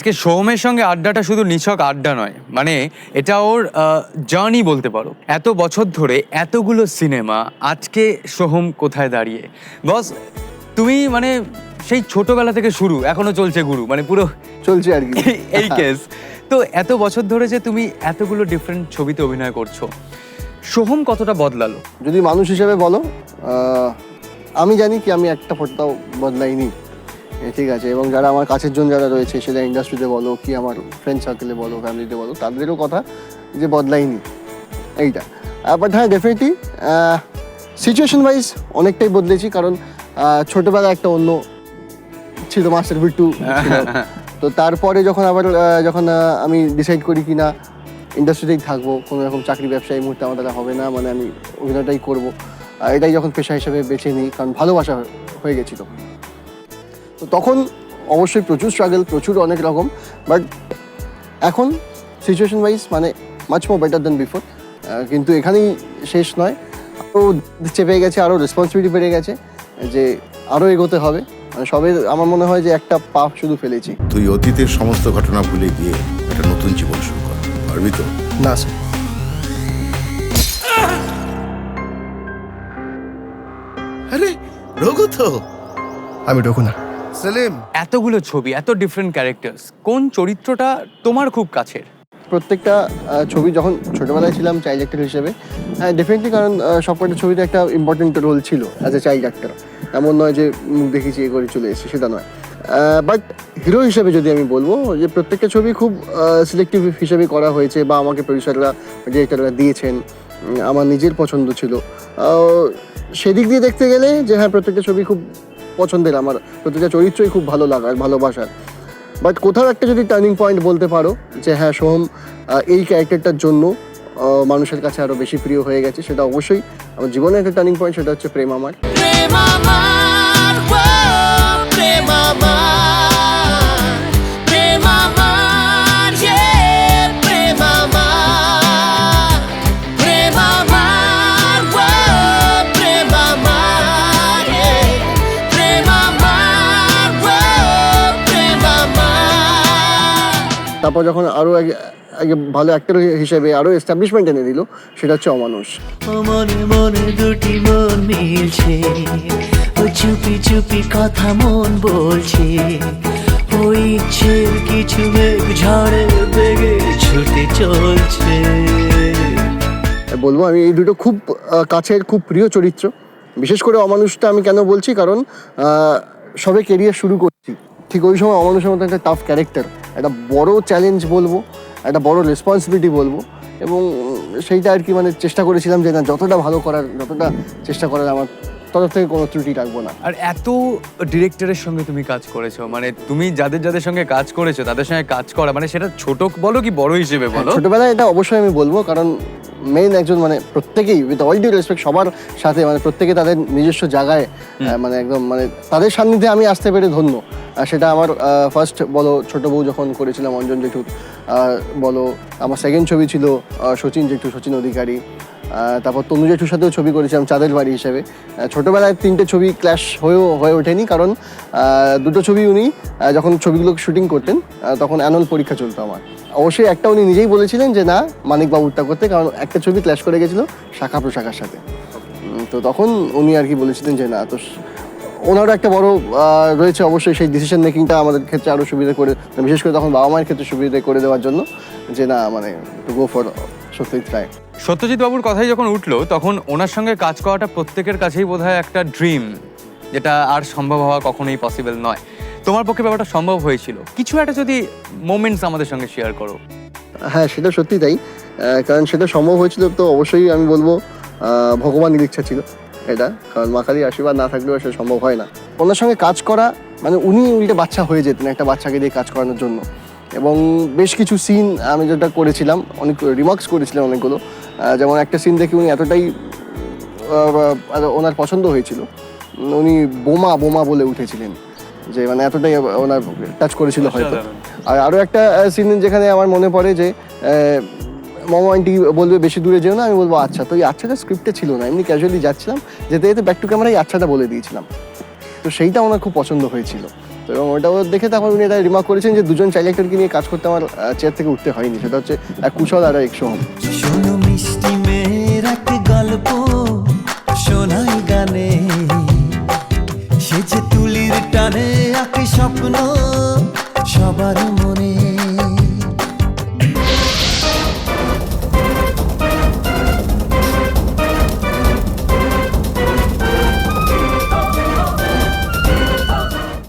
আজকে সোহমের সঙ্গে আড্ডাটা শুধু নিছক আড্ডা নয় মানে এটা ওর জার্নি বলতে পারো। এত বছর ধরে এতগুলো সিনেমা আজকে সোহম কোথায় দাঁড়িয়ে? বস তুমি মানে সেই ছোটবেলা থেকে শুরু এখনও চলছে গুরু মানে পুরো চলছে আর কি। এই- কেস তো এত বছর ধরে যে তুমি এতগুলো ডিফারেন্ট ছবিতে অভিনয় করছ সোহম কতটা বদলালো? যদি মানুষ হিসেবে বলো আমি জানি কি আমি একটা ফোটাও বদলাইনি। ঠিক আছে। এবং যারা আমার কাছের জন যারা রয়েছে, সেটা ইন্ডাস্ট্রিতে বলো কি আমার ফ্রেন্ড সার্কেলে বলো ফ্যামিলিতে বলো, তাদেরও কথা যে বদলাইনি এইটা। বাট হ্যাঁ ডেফিনেটলি সিচুয়েশন ওয়াইজ অনেকটাই বদলেছি কারণ ছোটবেলা একটা অন্য ছিল মাস্টার বিট্টু। তো তারপরে যখন আবার যখন আমি ডিসাইড করি কি না ইন্ডাস্ট্রিতেই থাকব, কোনো রকম চাকরি ব্যবসা এই মুহূর্তে আমার হবে না মানে আমি অভিনয়টাই করব। এটাই যখন পেশা হিসেবে বেছে নিই, কারণ ভালোবাসা হয়ে গেছিল। তো তখন অবশ্যই প্রচুর স্ট্রাগল প্রচুর অনেক রকম বাট এখন সিচুয়েশন ওয়াইজ মানে much more better than before কিন্তু এখানেই শেষ নয়। আরও চেপে গেছে আরও রেসপন্সিবিলিটি বেড়ে গেছে যে আরও এগোতে হবে। মানে সবে আমার মনে হয় যে একটা পা শুধু ফেলেছি। তুই অতীতের সমস্ত ঘটনা ভুলে গিয়ে একটা নতুন জীবন শুরু কর। পারবি তো? না স্যার আরে রঘু তো? আমি ঢুকু না। সেলিম। এতগুলো ছবি এত ডিফারেন্ট ক্যারেক্টার্স কোন চরিত্রটা তোমার খুব কাছের? প্রত্যেকটা ছবি যখন ছোটবেলায় ছিলাম চাইল্ড অ্যাক্টর হিসেবে হ্যাঁ ডেফিনেটলি কারণ সবকটা ছবিতে একটা ইম্পর্টেন্ট রোল ছিল অ্যাজ এ চাইল্ড অ্যাক্টর এমন নয় যে মুখ দেখেছি এ করে চলে এসেছি সেটা নয়। বাট হিরো হিসেবে যদি আমি বলব যে প্রত্যেকটা ছবি খুব সিলেক্টিভ হিসেবে করা হয়েছে বা আমাকে প্রডিউসাররা ডিরেক্টররা দিয়েছেন আমার নিজের পছন্দ ছিল। সেদিক দিয়ে দেখতে গেলে যে হ্যাঁ প্রত্যেকটা ছবি খুব পছন্দের, আমার প্রতিটা চরিত্রই খুব ভালো লাগার, ভালোবাসার। বাট কোথাও একটা যদি টার্নিং পয়েন্ট বলতে পারো, যে হ্যাঁ সোহম এই ক্যারেক্টারটার জন্য মানুষের কাছে আরও বেশি প্রিয় হয়ে গেছে, সেটা অবশ্যই আমার জীবনে একটা টার্নিং পয়েন্ট সেটা হচ্ছে প্রেম আমার। তারপর যখন আরও আগে আগে ভালো অ্যাক্টর হিসেবে আরও এস্টাবলিশমেন্ট এনে দিল সেটা হচ্ছে অমানুষ। মনে মনে দুটি মন মিলছে চুপি চুপি কথা মন বলছে। ওই ইচ্ছের কিছু মেঘ ঝড়ে বেগে ছুটে চলছে। বলব আমি এই দুটো খুব কাছের খুব প্রিয় চরিত্র। বিশেষ করে অমানুষটা আমি কেন বলছি? কারণ সবে কেরিয়ার শুরু করছি। ঠিক ওই সময় অমানুষের মতো একটা টাফ ক্যারেক্টার একটা বড় চ্যালেঞ্জ বলব একটা বড় রেসপন্সিবিলিটি বলব এবং সেইটা আর কি মানে চেষ্টা করেছিলাম যে না যতটা ভালো করার যতটা চেষ্টা করার আমার তরফ থেকে কোনো ত্রুটি রাখব না। আর এত ডিরেক্টরের সঙ্গে তুমি কাজ করেছ মানে তুমি যাদের যাদের সঙ্গে কাজ করেছ তাদের সঙ্গে কাজ করা মানে সেটা ছোট বলো কি বড় হিসেবে বলো? ছোটবেলায় এটা অবশ্যই আমি বলব কারণ মেইন একজন মানে প্রত্যেকেই উইথ অল ডিউ রেসপেক্ট সবার সাথে মানে প্রত্যেকে তাদের নিজস্ব জায়গায় মানে একদম মানে তাদের সান্নিধ্যে আমি আসতে পেরে ধন্য। আর সেটা আমার ফার্স্ট বলো ছোট বউ যখন করেছিলাম অঞ্জন জেঠুর বলো আমার সেকেন্ড ছবি ছিল সচিন জেঠু সচিন অধিকারী। তারপর তনু জেঠুর সাথেও ছবি করেছিলাম চাঁদের বাড়ি হিসেবে। ছোটবেলায় তিনটে ছবি ক্ল্যাশ হয়েও হয়ে ওঠেনি কারণ দুটো ছবি উনি যখন ছবিগুলো শুটিং করতেন তখন অ্যানুয়াল পরীক্ষা চলতো আমার। অবশ্যই একটা উনি নিজেই বলেছিলেন যে, না মানিক বাবুরটা করতে। কারণ একটা ছবি ক্ল্যাশ করে গেছিল শাখা প্রশাখার সাথে। তো তখন উনি আর কি বলেছিলেন যে, না, তো ওনারও একটা বড় রয়েছে অবশ্যই সেই ডিসিশন মেকিংটা আমাদের ক্ষেত্রে আরও সুবিধা করে বিশেষ করে তখন বাবা মায়ের ক্ষেত্রে সুবিধা করে দেওয়ার জন্য যে, না মানে to go for Satyajit Ray Satyajit বাবুর কথাই যখন উঠল, তখন ওনার সঙ্গে কাজ করাটা প্রত্যেকের কাছেই বোধহয় একটা ড্রিম যেটা আর সম্ভব হওয়া কখনোই পসিবল নয়। তোমার পক্ষে ব্যাপারটা সম্ভব হয়েছিল। কিছু একটা যদি মোমেন্টস আমাদের সঙ্গে শেয়ার করো। হ্যাঁ সেটা সত্যি তাই। কারণ সেটা সম্ভব হয়েছিল তো অবশ্যই আমি বলব ভগবানের ইচ্ছা ছিল এটা। কারণ মা কালীর আশীর্বাদ না থাকলেও সেটা সম্ভব হয় না। ওনার সঙ্গে কাজ করা মানে উনি উল্টে বাচ্চা হয়ে যেতেন একটা বাচ্চাকে দিয়ে কাজ করানোর জন্য। এবং বেশ কিছু সিন আমি যেটা করেছিলাম, অনেক রিমার্কস করেছিলাম অনেকগুলো। যেমন একটা সিন দেখে উনি এতটাই ওনার পছন্দ হয়েছিল। উনি বোমা বোমা বলে উঠেছিলেন। যে মানে এতটাই ওনার টাচ করেছিল হয়তো। আর আরও একটা সিন যেখানে আমার মনে পড়ে যে মামা আন্টি বলবে বেশি দূরে যেও না আমি বলব আচ্ছা। তো এই আচ্ছাটা স্ক্রিপ্টে ছিল না এমনি ক্যাজুয়ালি যাচ্ছিলাম যেতে যেতে ব্যাক টু ক্যামেরা এই আচ্ছাটা বলে দিয়েছিলাম। তো সেইটা ওনার খুব পছন্দ হয়েছিল। তো এবং ওটা দেখে তারপর উনি এটা রিমার্ক করেছেন যে দুজন চাইল্ড অ্যাক্টরকে নিয়ে কাজ করতে আমার চেয়ার থেকে উঠতে হয়নি। সেটা হচ্ছে এক কুশল আর এক সোহম